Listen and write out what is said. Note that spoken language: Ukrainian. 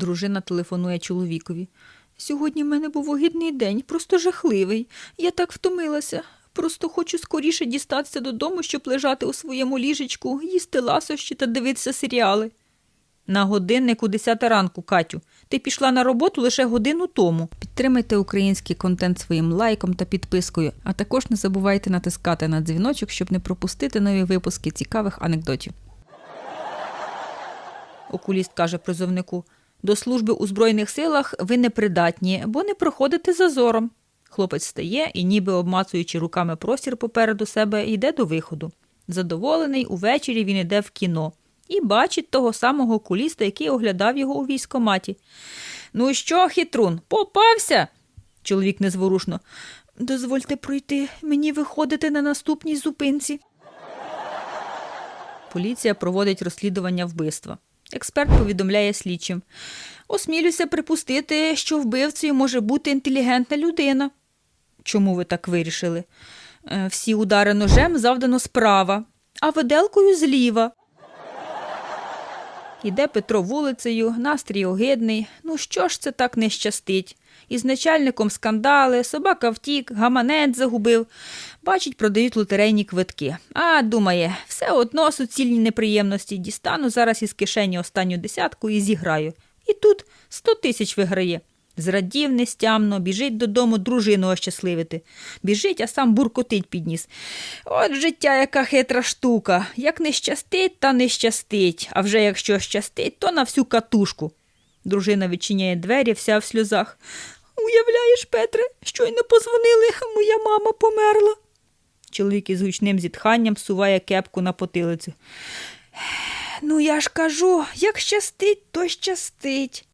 Дружина телефонує чоловікові. Сьогодні в мене був огідний день, просто жахливий. Я так втомилася. Просто хочу скоріше дістатися додому, щоб лежати у своєму ліжечку, їсти ласощі та дивитися серіали. На годиннику 10 ранку, Катю. Ти пішла на роботу лише годину тому. Підтримайте український контент своїм лайком та підпискою, а також не забувайте натискати на дзвіночок, щоб не пропустити нові випуски цікавих анекдотів. Окуліст каже призовнику. До служби у Збройних силах ви непридатні, бо не проходите зазором. Хлопець стає і, ніби обмацуючи руками простір попереду себе, йде до виходу. Задоволений, увечері він йде в кіно і бачить того самого окуліста, який оглядав його у військоматі. Ну що, хитрун, попався? Чоловік незворушно. Дозвольте пройти, мені виходити на наступній зупинці. Поліція проводить розслідування вбивства. Експерт повідомляє слідчим. Осмілюся припустити, що вбивцею може бути інтелігентна людина. Чому ви так вирішили? «Е, Всі удари ножем завдано справа, а виделкою зліва. Іде Петро вулицею, настрій огидний. Ну що ж це так не щастить? Із начальником скандали, собака втік, гаманець загубив. Бачить, продають лотерейні квитки. А, думає, все одно суцільні неприємності. Дістану зараз із кишені останню десятку і зіграю. І тут сто тисяч виграє. Зрадів нестямно, біжить додому дружину ощасливити. Біжить, а сам буркотить підніс. От життя, яка хитра штука. Як не щастить, та не щастить. А вже якщо щастить, то на всю катушку. Дружина відчиняє двері, вся в сльозах. Уявляєш, Петре, щойно позвонили, моя мама померла. Чоловік із гучним зітханням суває кепку на потилицю. Ну, я ж кажу, як щастить, то щастить.